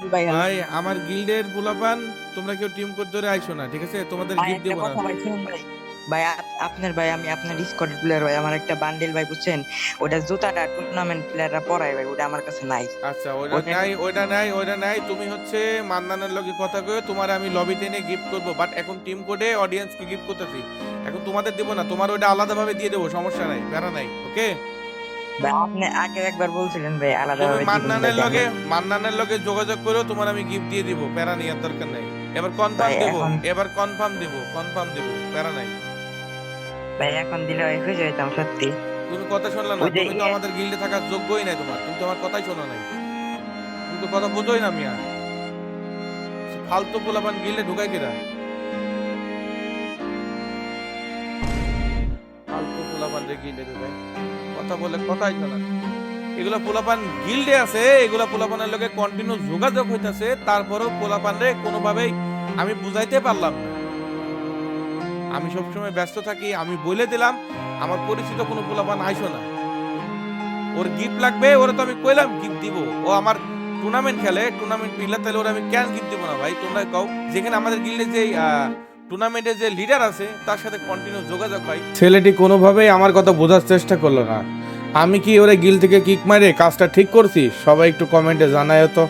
ভাই আমার গিল্ডের পোলাপান তোমরা কেউ টিম কোড ধরে আইসো না ঠিক আছে? তোমাদের গিফট দেবো না। ভাই। আপনার ভাই আমি আপনার স্কোয়াড প্লেয়ার ভাই আমার একটা বান্ডেল ভাই বুঝছেন? ওটা জুতাটা টুর্নামেন্ট প্লেয়াররা পরায় ভাই ওটা আমার কাছে নাই। আচ্ছা ওইটা- নাই ওইটা নাই ওইটা নাই। তুমি হচ্ছে মান্নানের লগে কথা কয়ে তোমার আমি লবিতে এনে গিফট করব। বাট এখন টিম কোডে অডিয়েন্স অডিয়েন্সকে গিফট করতেছি। এখন তোমাদের দেবো না তোমার ওইটা আলাদাভাবে দিয়ে দেবো সমস্যা নাই প্যারা নাই ওকে ভাই আপনি আগে একবার বলছিলেন ভাই আলাদা তুমি মান্নানের লগে মান্নানের লগে যোগাযোগ করেও তোমার আমি গিফট দিয়ে দিব প্যারা নেওয়ার দরকার নাই। এবার কনফার্ম দেবো এবার কনফার্ম দেবো কনফার্ম দেবো প্যারা নাই। ভাই এখন দিলে ভাই খুশি হইতাম সত্যি। তুমি কথা শুনলা না তুমি তো আমাদের গিল্ডে থাকার যোগ্যই নাই তোমার তুমি তো আমার কথাই শোনো নাই। তুমি তো কথা বোঝোই না মিয়া। ফালতু পোলাপান গিল্ডে ঢুকাই কিরা ফালতু পোলাপান রে গিল্ডে ঢুকাই কথা বলে কথাই শোনা। এগুলা পোলাপান গিল্ডে আছে, এগুলা পোলাপানের লগে কন্টিনিউ যোগাযোগ হইতাছে, তারপরেও পোলাপান রে কোনোভাবেই আমি বুঝাইতে পারলাম না। আমি সবসময় ব্যস্ত থাকি, আমি বলে দিলাম, আমার পরিচিত কোনো পোলাপান আইসো না। ওর গিফট লাগবে, ওরা তো আমি কইলাম গিফট দিব। ও আমার টুর্নামেন্ট খেলে টুর্নামেন্ট পিলে তাহলে ওরা আমি কেন গিফট দিব না ভাই? তোমরা কও, যেখানে আমাদের গিল্ডে যে টুর্নামেন্টে যে লিডার আছে, তার সাথে কন্টিনিউ যোগাযোগ হয়। ছেলেটি কোনোভাবেই আমার কথা বোঝার চেষ্টা করল না। আমি কি ওরে গিল থেকে কিক মারে, কাজটা ঠিক করছি? সবাই একটু কমেন্টে জানায় তো।